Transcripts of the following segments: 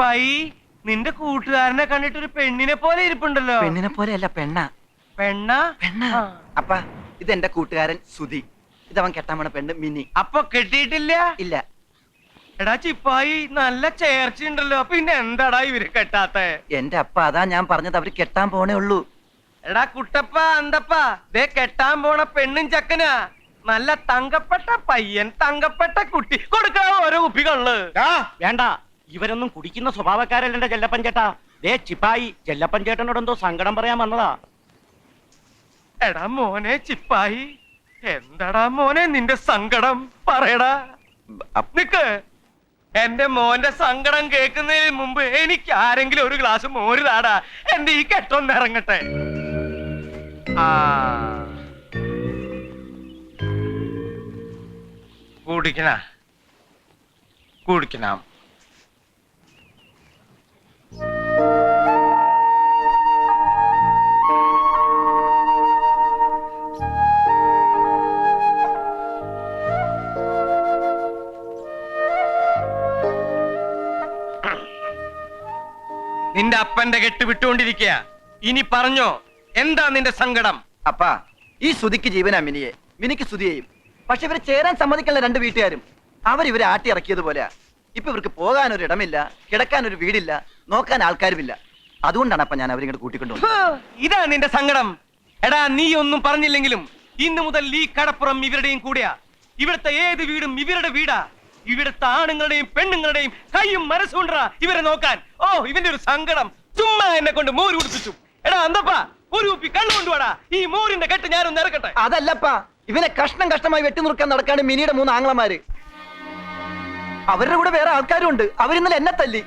ചിപ്പായി നിന്റെ കൂട്ടുകാരനെ കണ്ടിട്ട് ഒരു പെണ്ണിനെ പോലെ ഇരിപ്പുണ്ടല്ലോ. പെണ്ണിനെ പോലെയല്ല പെണ്ണ. പെണ്ണ? പെണ്ണ. അപ്പ ഇത് എന്റെ കൂട്ടുകാരൻ സുധി. ഇതവൻ കെട്ടാൻ പോണ പെണ്ണ് മിനി അപ്പൊ കെട്ടിയിട്ടില്ല? ഇല്ല. എടാ ചിപ്പായി നല്ല ചേർച്ചയുണ്ടല്ലോ പിന്നെ എന്താടാ ഇവർ കെട്ടാത്ത? എന്റെ അപ്പ അതാ ഞാൻ പറഞ്ഞത്. അവർ കെട്ടാൻ പോണേ ഉള്ളൂ. എടാ കുട്ടപ്പ അന്തപ്പ ദേ കെട്ടാൻ പോണ പെണ്ണും ചക്കനാ. നല്ല തങ്കപ്പെട്ട പയ്യൻ തങ്കപ്പെട്ട കുട്ടി. കൊടുക്കാ ഓരോ കുപ്പികൾ വേണ്ട. ഇവരൊന്നും കുടിക്കുന്ന സ്വഭാവക്കാരല്ല എന്റെ ചെല്ലപ്പൻ ചേട്ടാ. ദേ ചിപ്പായി ചെല്ലപ്പൻ ചേട്ടനോട് എന്തോ സങ്കടം പറയാൻ വന്നതാ. എടാ മോനെ ചിപ്പായി എന്തടാ മോനെ നിന്റെ സങ്കടം? പറയടാ. നിക്ക്. എന്റെ മോന്റെ സങ്കടം കേൾക്കുന്നതിന് മുമ്പ് എനിക്ക് ആരെങ്കിലും ഒരു ഗ്ലാസ് മോര് താടാ. എന്റെ ഈ കെട്ടൊന്ന് ഇറങ്ങട്ടെ. കുടിക്കണ. കുടിക്കണം. നിന്റെ അപ്പന്റെ കെട്ട് വിട്ടുകൊണ്ടിരിക്കുക ഇനി പറഞ്ഞോ എന്താ നിന്റെ സങ്കടം? അപ്പാ ഈ സുധിക്ക് ജീവനാ മിനിയെ. മിനിക്ക് സുധിയെയും പക്ഷെ ഇവരെ ചേരാൻ സമ്മതിക്കുന്ന രണ്ട് വീട്ടുകാരും. അവരിവരെ ഇവരെ ആട്ടി ഇറക്കിയതുപോലെ ഇപ്പൊ ഇവർക്ക് പോകാൻ ഒരു ഇടമില്ല കിടക്കാൻ ഒരു വീടില്ല നോക്കാൻ ആൾക്കാരുമില്ല. അതുകൊണ്ടാണ് അപ്പൊ ഞാൻ അവരിങ്ങോട്ട് കൂട്ടിക്കൊണ്ടു ഇതാ നിന്റെ സങ്കടം. എടാ നീ ഒന്നും പറഞ്ഞില്ലെങ്കിലും ഇന്നു മുതൽ ഈ കടപ്പുറം ഇവരുടെയും കൂടിയാ. ഇവിടുത്തെ ഏത് വീടും ഇവരുടെ വീടാ. ഇവിടുത്തെ ആണുങ്ങളുടെയും പെണ്ണുങ്ങളുടെയും കൈയും മനസ്സുണ്ടാ ഇവരെ നോക്കാൻ. ഓ ഇവന്റെ ഒരു സങ്കടം. ചുമ്മാ എന്നെ കൊണ്ട് മോര് കുടിപ്പിച്ചു. എടാ അന്തപ്പ ഒരു കുപ്പി കണ്ണുകൊണ്ടുവാടാ ഈ മോരിന്റെ കെട്ട് ഞാനൊന്ന് ഇറക്കട്ടെ. അതല്ലപ്പാ ഇവനെ കഷ്ണം കഷ്ടമായി വെട്ടി നുറുക്കാൻ നടക്കാണ് മിനിയുടെ മൂന്ന് ആങ്ങളമാര്. അവരുടെ കൂടെ വേറെ ആൾക്കാരും ഉണ്ട് അവരിന്നലെ എന്നെ തല്ലി.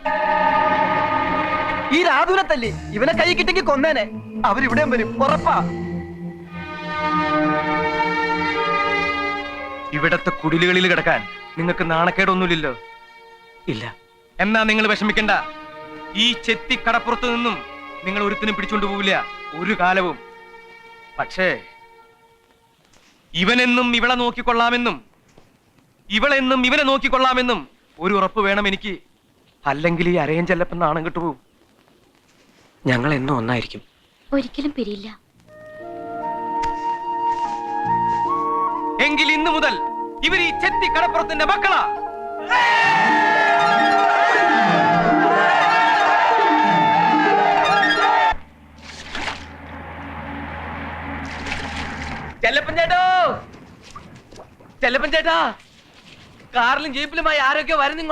ഈ രാധുവിനെ തല്ലി. ഇവനെ കൈ കിട്ടിക്ക് കൊന്നേനെ. അവരിവിടെയും വരും. ഉറപ്പാ. ഇവിടത്തെ കുടിലുകളിൽ കിടക്കാൻ നിങ്ങൾക്ക് നാണക്കേടൊന്നുമില്ലല്ലോ? ഇല്ല. എന്നാ നിങ്ങൾ വിഷമിക്കണ്ട. ഈ ചെത്തി കടപ്പുറത്ത് നിന്നും നിങ്ങൾ ഒരുത്തിനും പിടിച്ചോണ്ട് പോവില്ല. ഒരു കാലവും. പക്ഷേ ഇവനെന്നും ഇവളെ നോക്കിക്കൊള്ളാമെന്നും ഇവളെന്നും ഇവനെ നോക്കിക്കൊള്ളാമെന്നും ഒരു ഉറപ്പ് വേണം എനിക്ക്. അല്ലെങ്കിൽ ഈ അരയൻ ചെല്ലപ്പെന്ന് നാണം കിട്ടുപോകും. ഞങ്ങൾ എന്നും ഒന്നായിരിക്കും. ഒരിക്കലും പിരിയില്ല. എങ്കിൽ ഇന്നു മുതൽ ഇവർ ഈ ചെത്തി കടപ്പുറത്തിന്റെ മക്കളാ. ചെല്ലപ്പൻ ചേട്ടോ. കാറിലും ജീപ്പിലുമായി ആരൊക്കെ വരുന്നു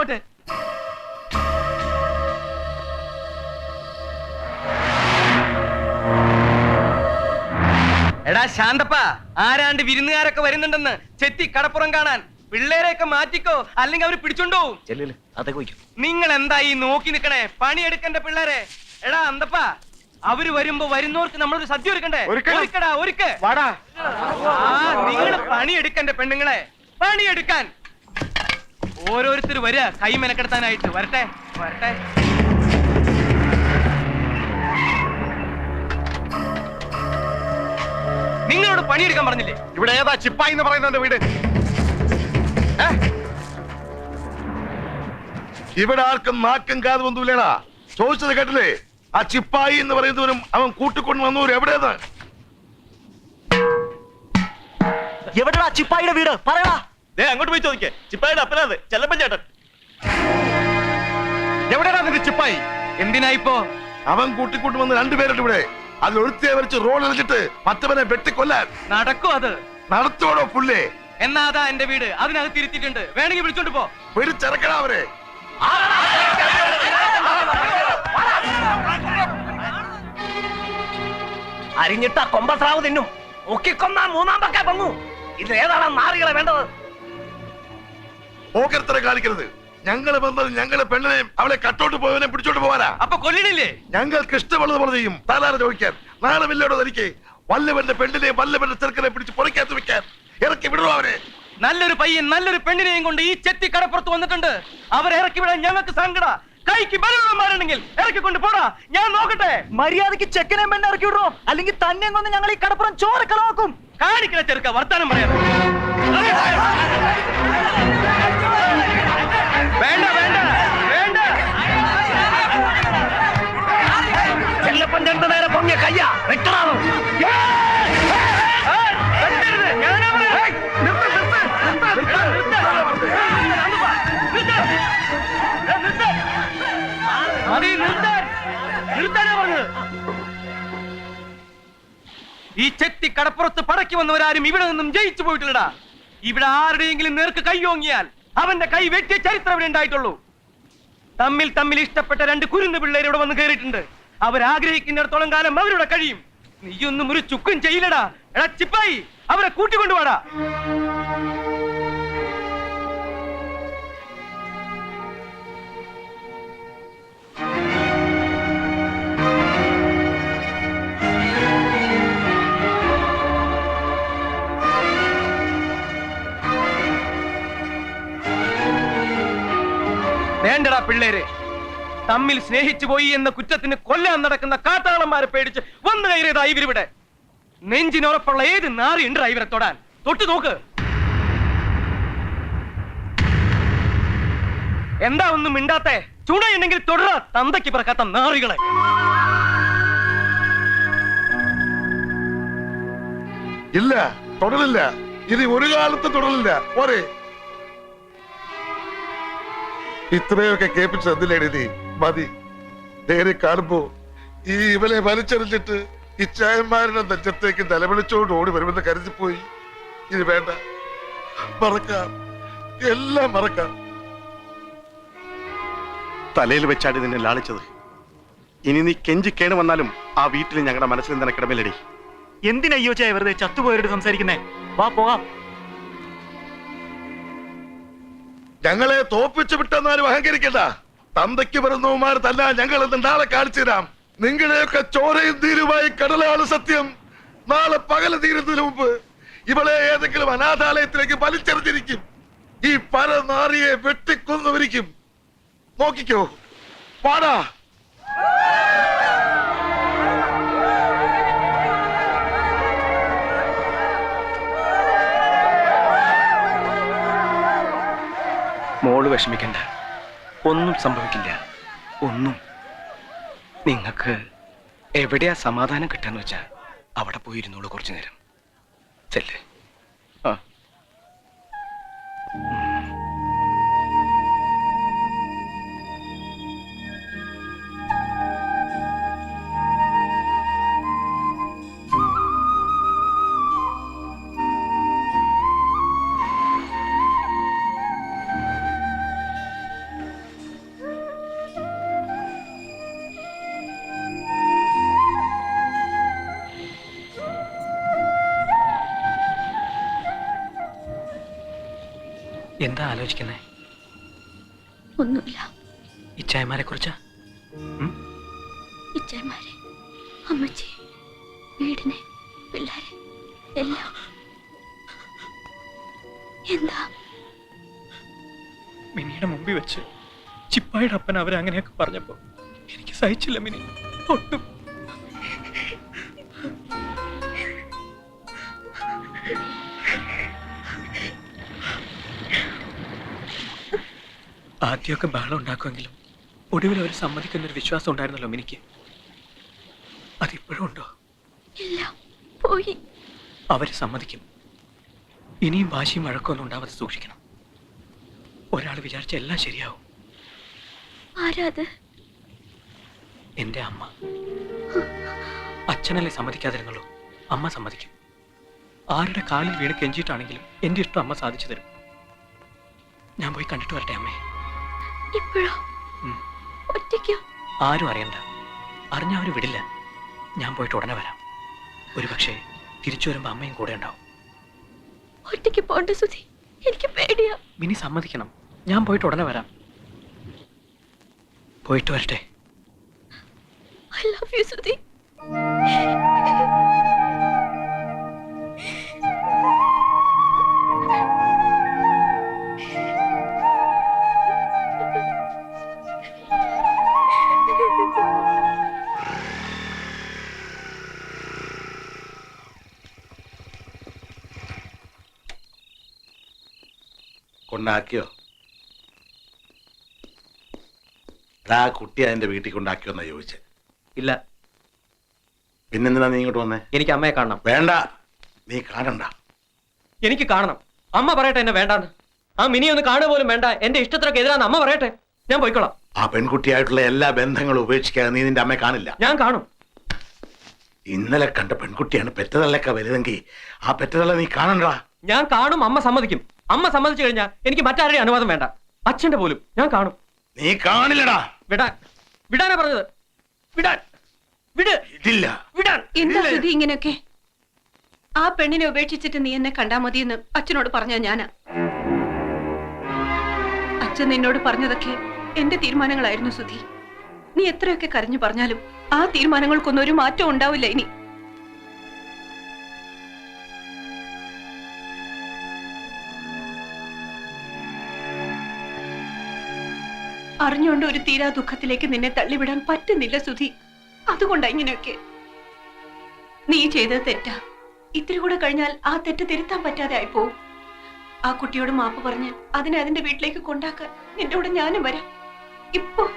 എടാ ശാന്തപ്പ ആരാണ്ട് വിരുന്നുകാരൊക്കെ വരുന്നുണ്ടെന്ന് ചെത്തി കടപ്പുറം കാണാൻ പിള്ളേരെയൊക്കെ മാറ്റിക്കോ അല്ലെങ്കിൽ അവർ പിടിച്ചോണ്ടോ ചെല്ലില്ല അതൊക്കെ വയ്ക്കും. നിങ്ങൾ എന്താ ഈ നോക്കി നിക്കണേ? പണിയെടുക്കണ്ട പിള്ളേരെ. എടാ അന്തപ്പ അവർ വരുമ്പോ വരുന്നവർക്ക് നമ്മളൊരു സദ്യ ഒരുക്കണ്ടേ? ഒരുക്കടാ ഒരുക്ക്. വാടാ. ആ നിങ്ങൾ പണിയെടുക്കണ്ട പെണ്ണുങ്ങളെ? പണിയെടുക്കാൻ. ഓരോരുത്തർ വരിക കൈ മെനക്കെടുത്താനായിട്ട്. വരട്ടെ വരട്ടെ. നിങ്ങളോട് പണിയെടുക്കാൻ പറഞ്ഞില്ലേ? ഇവിടെ ഏതാ ചിപ്പായി എന്ന് പറയുന്നവന്റെ വീട്? ഇവിടെ ആർക്കും നാക്കും കാതും ഒന്നുമില്ലടാ. ചോദിച്ചത് കേട്ടില്ലേ? ആ ചിപ്പായി എന്ന് പറയുന്നവരും അവൻ കൂട്ടിക്കൊണ്ട് വന്നവരും എവിടെയെന്ന് എവിടെടാ ചിപ്പായിയുടെ വീട്? പറയടാ. ദേ അങ്ങോട്ട് പോയി ചോദിക്കേ. ചിപ്പായിയുടെ അപ്പനാത് ചെല്ലപ്പൻ ചേട്ടൻ. എവിടെയാണ് നിന്റെ ചിപ്പായി? എന്തിനാ ഇപ്പോ? അവൻ കൂട്ടിക്കൊണ്ട് വന്ന് രണ്ടുപേരുണ്ട് ഇവിടെ. അതിൽ ഒരുത്തിയെ വരച്ച് റോഡ് എറിഞ്ഞിട്ട് മറ്റവനെ വെട്ടിക്കൊല്ലാൻ. നടക്കും അത്. നടത്തോടോ പുള്ളേ? എന്നാ അതാ എന്റെ വീട്. അതിനകത്ത് ഇരുത്തിയിട്ടുണ്ട്. വേണമെങ്കിൽ വിളിച്ചോണ്ട് പോ. പിടിച്ചിറക്കണ അവരെ അരിഞ്ഞിട്ട കൊമ്പസ്രാവ് തിന്നും. ഒക്കിക്കൊന്ന മൂന്നാം പക്ക പൊങ്ങു. ഇത് ഏതാണ് നാറികളെ വേണ്ടത്? ഓക്കരത്തര കാണിക്കരുത്. ഞങ്ങൾ വന്നത് ഞങ്ങളെ പെണ്ണിനെയും അവളെ കട്ടോട്ട് പോയവനെ പിടിച്ചോട്ട് പോവാനാ അപ്പൊ കൊല്ലിടില്ലേ ഞങ്ങൾക്ക് ഇഷ്ടമുള്ളത് പോലെ ചെയ്യും താലാറ് ചോദിക്കാൻ നാളെ വില്ലോട് തനിക്ക് വല്ലവന്റെ പെണ്ണിനെയും വല്ലവന്റെ ചെറുക്കനെ പിടിച്ച് പൊറിക്കകത്ത് വെക്കാൻ ഇറക്കി വിടുവോ അവരെ നല്ലൊരു പയ്യൻ നല്ലൊരു പെണ്ണിനെയും കൊണ്ട് ഈ ചെത്തി കടപ്പുറത്ത് വന്നിട്ടുണ്ട് അവരെ ഇറക്കി വിടാൻ ഞങ്ങൾക്ക് സങ്കട കൈക്ക് ബലമാരണെങ്കിൽ ഇറക്കി കൊണ്ട് പോടാ ഞാൻ നോക്കട്ടെ മര്യാദയ്ക്ക് ചെക്കനെ പെണ്ണെ ഇറക്കി വിടുവോ അല്ലെങ്കിൽ തന്നെ കൊന്ന് ഞങ്ങൾ ഈ കടപ്പുറം ചോരക്കളവാക്കും കാണിക്കണ ചെറുക്ക വർത്താനം പറയാം വേണ്ട വേണ്ട വേണ്ട. ചെല്ലപ്പൻ രണ്ടു നേരെ പൊങ്ങിയ കയ്യ. വെട്ടറാണ് ഈ ചെത്തി കടപ്പുറത്ത് പടക്കി വന്നവരാരും ഇവിടെ നിന്നും ജയിച്ചു പോയിട്ടില്ലടാ. ഇവിടെ ആരുടെയെങ്കിലും നേർക്ക് കൈയോങ്ങിയാൽ അവന്റെ കൈ വെട്ടിയ ചരിത്രം ഉണ്ടായിട്ടുള്ളൂ. തമ്മിൽ തമ്മിൽ ഇഷ്ടപ്പെട്ട രണ്ട് കുരുന്ന് പിള്ളേർ ഇവിടെ വന്ന് കയറിയിട്ടുണ്ട് അവരാഗ്രഹിക്കുന്നിടത്തോളം കാലം അവരുടെ കഴിയും. നീയൊന്നും ഒരു ചുക്കും ചെയ്യില്ലടാ. എടാ ചിപ്പായി അവരെ കൂട്ടിക്കൊണ്ടുവാടാ. വേണ്ടടാ പിള്ളേരെ. തമ്മിൽ സ്നേഹിച്ചു പോയി എന്ന കുറ്റത്തിന് കൊല്ലാൻ നടക്കുന്ന കാട്ടാളന്മാരെ പേടിച്ച് വന്നു കയറിയതാ ഇവരിവിടെ. നെഞ്ചിനുറപ്പുള്ള ഏത് നാറിയുണ്ട് ഇവരെ തൊടാൻ? തൊട്ടു നോക്ക്. എന്താ ഒന്നും മിണ്ടാത്തെ? ചുണയുണ്ടെങ്കിൽ തുടരാ തന്തയ്ക്ക് പിറക്കാത്ത നാറികളെ. ഇല്ല തുടരില്ല ഇത് ഒരു കാലത്ത് തുടരില്ല പോരെ. ഇത്രയൊക്കെ കേൾപ്പിച്ച് എന്തിലേടി നീ? മതി. നേരെ കാണുമ്പോ ഈ ഇവനെ വലിച്ചെറിഞ്ഞിട്ട് ഇച്ചായന്മാരുടെ നെഞ്ചത്തേക്ക് നിലവിളിച്ചോണ്ട് ഓടി വരുമെന്ന് കരുതിപ്പോയി ഇത് വേണ്ട. മറക്കാം. എല്ലാം മറക്കാം. തലയിൽ വെച്ചാടി നിന്നെ ലാളിച്ചത്. ഇനി നീ കെഞ്ചി കേണു വന്നാലും ആ വീട്ടിൽ ഞങ്ങളുടെ മനസ്സിൽ നിനക്കിടമില്ലടി എന്തിനയ്യോ ചായ വെറുതെ ചത്തുപോയവരോട് സംസാരിക്കുന്നേ? വാ പോകാം. ഞങ്ങളെ തോപ്പിച്ചു വിട്ടെന്നാലും അഹങ്കരിക്കണ്ട. തന്തയ്ക്ക് വരുന്നവന്മാർ തന്നെ ഞങ്ങൾ നാളെ കാണിച്ചു തരാം. നിങ്ങളെയൊക്കെ ചോരയും തീരുമായി കടലാണ് സത്യം. നാളെ പകൽ തീരുന്നതിന് മുമ്പ് ഇവളെ ഏതെങ്കിലും അനാഥാലയത്തിലേക്ക് വലിച്ചെറിഞ്ഞിരിക്കും. ഈ പരനാറിയെ വെട്ടിക്കൊന്നുവരിക്കും നോക്കിക്കോ. പാടാ മോൾ വിഷമിക്കണ്ട. ഒന്നും സംഭവിക്കില്ല. ഒന്നും. നിങ്ങൾക്ക് എവിടെയാ സമാധാനം കിട്ടാന്ന് വെച്ചാ അവിടെ പോയിരുന്നോളൂ കുറച്ചു നേരം. ചെല്ലേ. ആ. എന്താ ആലോചിക്കുന്നേ? ഒന്നുമില്ല. ഇച്ചായമാരെ കുറിച്ചാ? ഇച്ചായമാരെ അമ്മച്ചി വീടിനെ പിള്ളേരെ എല്ലാം. എന്താ? മിനിയുടെ മുമ്പിൽ വെച്ച് ചിപ്പായുടെ അപ്പൻ അവരെ അങ്ങനെയൊക്കെ പറഞ്ഞപ്പോ എനിക്ക് സഹിച്ചില്ല മിനി. ഒട്ടും. ആദ്യമൊക്കെ ബഹളം ഉണ്ടാക്കുമെങ്കിലും ഒടുവിൽ അവർ സമ്മതിക്കുന്നൊരു വിശ്വാസം ഉണ്ടായിരുന്നല്ലോ മിനിക്ക്. അതിപ്പോഴും ഉണ്ടോ? പോയി. അവർ സമ്മതിക്കും. ഇനിയും വാശിയും വഴക്കൊന്നും ഉണ്ടാവാതെ സൂക്ഷിക്കണം. ഒരാൾ വിചാരിച്ച എല്ലാം ശരിയാവും. ആരാത് എന്റെ അമ്മ. അച്ഛനല്ലേ സമ്മതിക്കാതിരുന്നുള്ളൂ. അമ്മ സമ്മതിക്കും. ആരുടെ കാലിൽ വീണ് കെഞ്ചിയിട്ടാണെങ്കിലും എന്റെ ഇഷ്ടം അമ്മ സാധിച്ചു തരും. ഞാൻ പോയി കണ്ടിട്ട് വരട്ടെ അമ്മേ. ഇപ്പോഴോ? ഉം. ഒറ്റയ്ക്കോ? ആരും അറിയണ്ട. അറിഞ്ഞ അവർ വിടില്ല. ഞാൻ പോയിട്ട് ഉടനെ വരാം. ഒരു പക്ഷേ തിരിച്ചു വരുമ്പോ അമ്മയും കൂടെ ഉണ്ടാവും. ഒറ്റയ്ക്ക് പോണ്ട സുധി. എനിക്ക് പേടിയാ. മിനി സമ്മതിക്കണം. ഞാൻ പോയിട്ട് ഉടനെ വരാം. പോയിട്ട് വരട്ടെ. I love you Sudhi. കൊണ്ടാക്കിയോ ആ കുട്ടി അതിന്റെ വീട്ടിൽ കൊണ്ടാക്കിയോ എന്നാ ചോദിച്ചേ. ഇല്ല. പിന്നെന്തിനാ നീ ഇങ്ങോട്ട് വന്നേ? എനിക്ക് അമ്മയെ കാണണം. വേണ്ട. നീ കാണണ്ട. എനിക്ക് കാണണം. അമ്മ പറയട്ടെ എന്നെ വേണ്ടാന്ന്. ആ മിനി ഒന്ന് കാണുക പോലും വേണ്ട. എന്റെ ഇഷ്ടത്തിനൊക്കെ എതിരാന്ന് അമ്മ പറയട്ടെ. ഞാൻ പോയിക്കോളാം. ആ പെൺകുട്ടിയായിട്ടുള്ള എല്ലാ ബന്ധങ്ങളും ഉപേക്ഷിക്കാതെ നീ നിന്റെ അമ്മയെ കാണില്ല. ഞാൻ കാണും. ഇന്നലെ കണ്ട പെൺകുട്ടിയാണ് പെറ്റതള്ളക്ക വലുതെങ്കിൽ ആ പെറ്റതള്ള നീ കാണണ്ടാ? ഞാൻ കാണും അമ്മ സമ്മതിക്കും. അമ്മ സമ്മതിച്ചു കഴിഞ്ഞാൽ എനിക്ക് മറ്റാരുടെയും അനുവാദം വേണ്ട. അച്ഛന്റെ പോലും. ഞാൻ കാണും. നീ കാണില്ലടാ. വിടാൻ. വിടാനാ പറഞ്ഞത്. വിടാൻ. വിട്. ഇല്ല വിടാൻ. എന്താ സുധി ഇങ്ങനെയൊക്കെ? ആ പെണ്ണിനെ ഉപേക്ഷിച്ചിട്ട് നീ എന്നെ കണ്ടാ മതിയെന്ന് അച്ഛനോട് പറഞ്ഞ ഞാനാ. അച്ഛൻ നിന്നോട് പറഞ്ഞതൊക്കെ എന്റെ തീരുമാനങ്ങളായിരുന്നു സുധി നീ എത്രയൊക്കെ കരഞ്ഞു പറഞ്ഞാലും ആ തീരുമാനങ്ങൾക്കൊന്നും ഒരു മാറ്റം ഉണ്ടാവില്ല ഇനി. അറിഞ്ഞുകൊണ്ട് ഒരു തീരാ ദുഃഖത്തിലേക്ക് നിന്നെ തള്ളിവിടാൻ പറ്റുന്നില്ല സുധി. അതുകൊണ്ടാ ഇങ്ങനെയൊക്കെ. നീ ചെയ്തത് തെറ്റാ. ഇത്തിരി കൂടെ കഴിഞ്ഞാൽ ആ തെറ്റ് തിരുത്താൻ പറ്റാതെ ആയിപ്പോവും. ആ കുട്ടിയോട് മാപ്പ് പറഞ്ഞ് അതിനെ അതിന്റെ വീട്ടിലേക്ക് കൊണ്ടാക്കാൻ നിന്റെ കൂടെ ഞാനും വരാം. ഇപ്പൊ.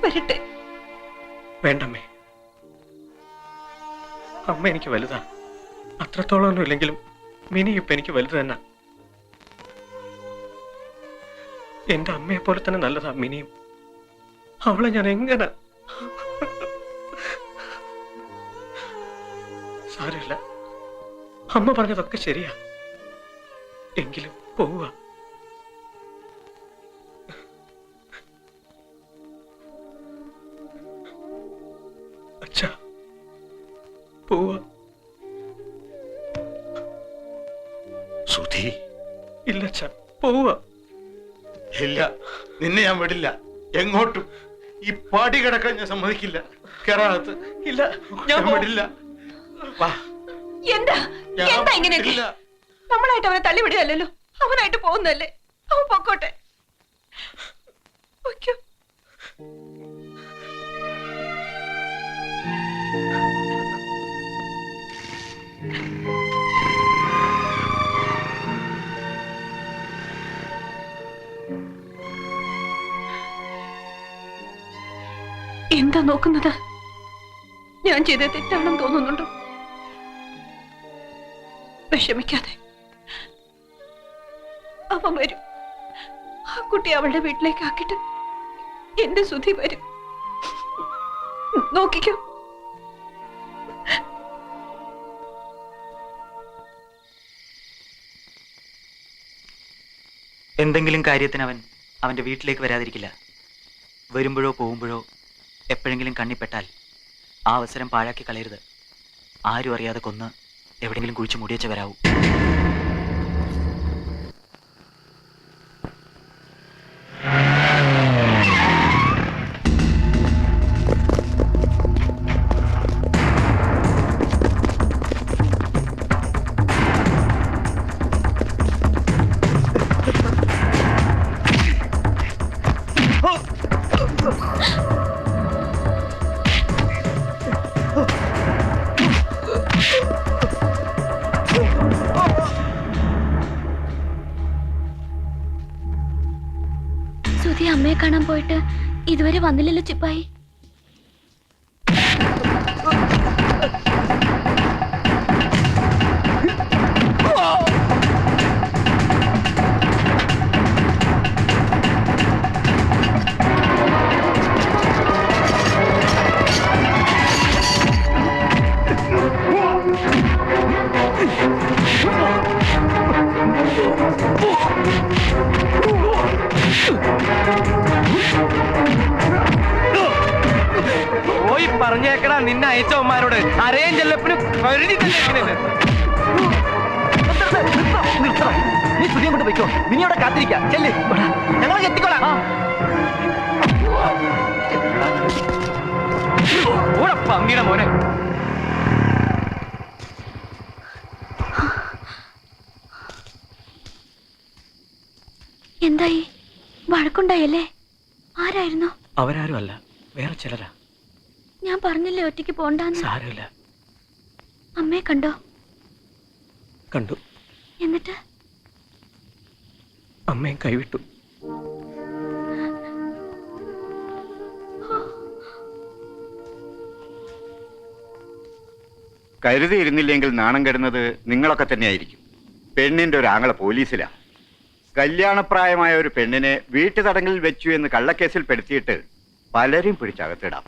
വരട്ടെ. വേണ്ടമ്മേ. അമ്മ എനിക്ക് വലുതാ. അത്രത്തോളം ഒന്നും ഇല്ലെങ്കിലും മിനി ഇപ്പൊ എനിക്ക് വലുത് തന്നെ. എന്റെ അമ്മയെ പോലെ തന്നെ നല്ലതാ മിനിയും അവളെ ഞാൻ എങ്ങനെ സാരമില്ല. അമ്മ പറഞ്ഞതൊക്കെ ശരിയാ. എങ്കിലും പോവുക. അച്ഛാ പോവുക. സുധി. ഇല്ല അച്ഛാ പോവുക. ഇല്ല. നിന്നെ ഞാൻ വിടില്ല. എങ്ങോട്ടും. ഈ പാടി കിടക്കാൻ ഞാൻ സമ്മതിക്കില്ല. കേരളത്ത് ഇല്ല. ഞാൻ ഞാൻ പോ- വിടില്ല. വാ. എന്താ? ഞാൻ എന്താ ഇങ്ങനെയൊക്കെ? വിടില്ല. നമ്മളായിട്ട് അവനെ തള്ളിവിടുകയല്ലോ അവനായിട്ട് പോകുന്നല്ലേ അവൻ പൊക്കോട്ടെ. പൊയ്ക്കോ. എന്താ നോക്കുന്നത്? ഞാൻ ചെയ്ത തെറ്റാണെന്ന് തോന്നുന്നുണ്ടോ? വിഷമിക്കാതെ. അവൻ വരും. ആ കുട്ടി അവളുടെ വീട്ടിലേക്ക് ആക്കിട്ട് എന്റെ സുധി വരും. നോക്കിക്കോ. എന്തെങ്കിലും കാര്യത്തിന് അവൻ അവന്റെ വീട്ടിലേക്ക് വരാതിരിക്കില്ല. വരുമ്പോഴോ പോകുമ്പോഴോ എപ്പോഴെങ്കിലും കണ്ണിപ്പെട്ടാൽ ആ അവസരം പാഴാക്കി കളയരുത്. ആരും അറിയാതെ കൊന്ന് എവിടെയെങ്കിലും കുഴിച്ചു മുടിയച്ച കാണാൻ പോയിട്ട് ഇതുവരെ വന്നില്ലല്ലോ ചിപ്പായി. നീ സുധിയും കൊണ്ട് പോയിക്കോ മിനി അവിടെ കാത്തിരിക്കാം ചെല്ലേ ഞങ്ങൾ എത്തിക്കോളാം പന്നിയുടെ മോനെ എന്തായി? വഴക്കുണ്ടായല്ലേ? ആരായിരുന്നു? അവരാരും അല്ല. വേറെ ചിലരാ. ഞാൻ പറഞ്ഞില്ലേ ഒറ്റയ്ക്ക് പോണ്ടെന്ന്? സാരമില്ല. അമ്മയെ കണ്ടോ? കണ്ടു. എന്നിട്ട്? അമ്മയെ കൈവിട്ടു. കരുതിയിരുന്നില്ലെങ്കിൽ നാണം കെടുന്നത് നിങ്ങളൊക്കെ തന്നെയായിരിക്കും. പെണ്ണിന്റെ ഒരു ആങ്ങളെ പോലീസിലാ. കല്യാണപ്രായമായ ഒരു പെണ്ണിനെ വീട്ടു തടങ്കലിൽ വെച്ചു എന്ന് കള്ളക്കേസിൽ പെടുത്തിയിട്ട് പലരും പിടിച്ചകത്തിടാം.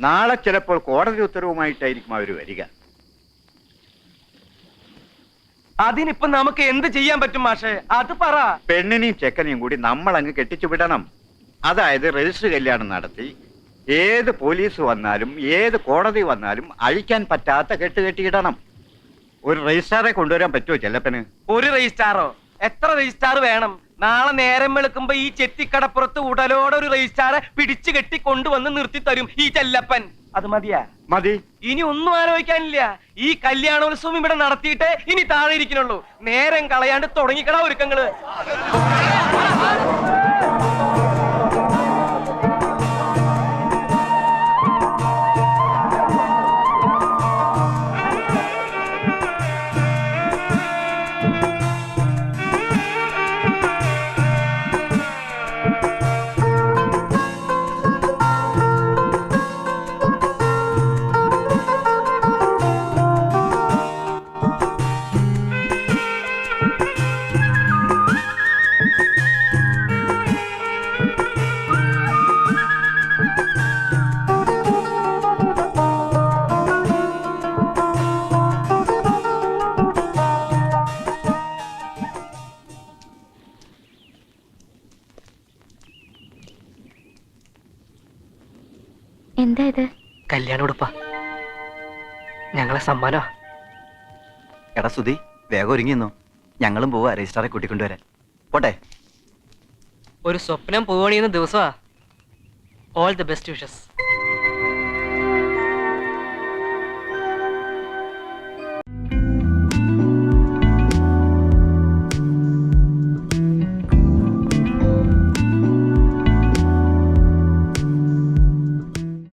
നാളെ ചിലപ്പോൾ കോടതി ഉത്തരവുമായിട്ടായിരിക്കും അവർ വരിക. അതിനിപ്പോ നമുക്ക് എന്ത് ചെയ്യാൻ പറ്റും മാഷേ? അത് പറ. പെണ്ണിനെയും ചെക്കനെയും കൂടി നമ്മൾ അങ്ങ് കെട്ടിച്ചു വിടണം. അതായത് രജിസ്റ്റർ കല്യാണം നടത്തി ഏത് പോലീസ് വന്നാലും ഏത് കോടതി വന്നാലും അഴിക്കാൻ പറ്റാത്ത കെട്ട് കെട്ടിയിടണം. ഒരു രജിസ്ട്രാറെ കൊണ്ടുവരാൻ പറ്റുമോ ചെല്ലപ്പന്? ഒരു രജിസ്റ്റാറോ എത്ര രജിസ്റ്റാർ വേണം? നാളെ നേരം വെളുക്കുമ്പോ ഈ ചെത്തിക്കടപ്പുറത്ത് ഉടലോടെ ഒരു രജിസ്റ്റാറെ പിടിച്ചു കെട്ടി കൊണ്ടുവന്ന് നിർത്തി തരും ഈ ചെല്ലപ്പൻ. അത് മതിയാ? മതി. ഇനി ഒന്നും ആലോചിക്കാനില്ല. ഈ കല്യാണോത്സവം ഇവിടെ നടത്തിയിട്ട് ഇനി താഴെ ഇരിക്കണുള്ളൂ നേരം കളയാണ്ട് തുടങ്ങിക്കടാ ഒരുക്കങ്ങൾ. എന്താ ഇത്? കല്യാണ ഉടുപ്പ. ഞങ്ങളെ സമ്മാനോ എടാ സുധി വേഗം ഒരുങ്ങിയെന്നോ ഞങ്ങളും പോവാ രജിസ്ട്രാറെ കൂട്ടിക്കൊണ്ടുവരാൻ പോട്ടെ. ഒരു സ്വപ്നം പോവണിയെന്ന ദിവസമാ. All the best wishes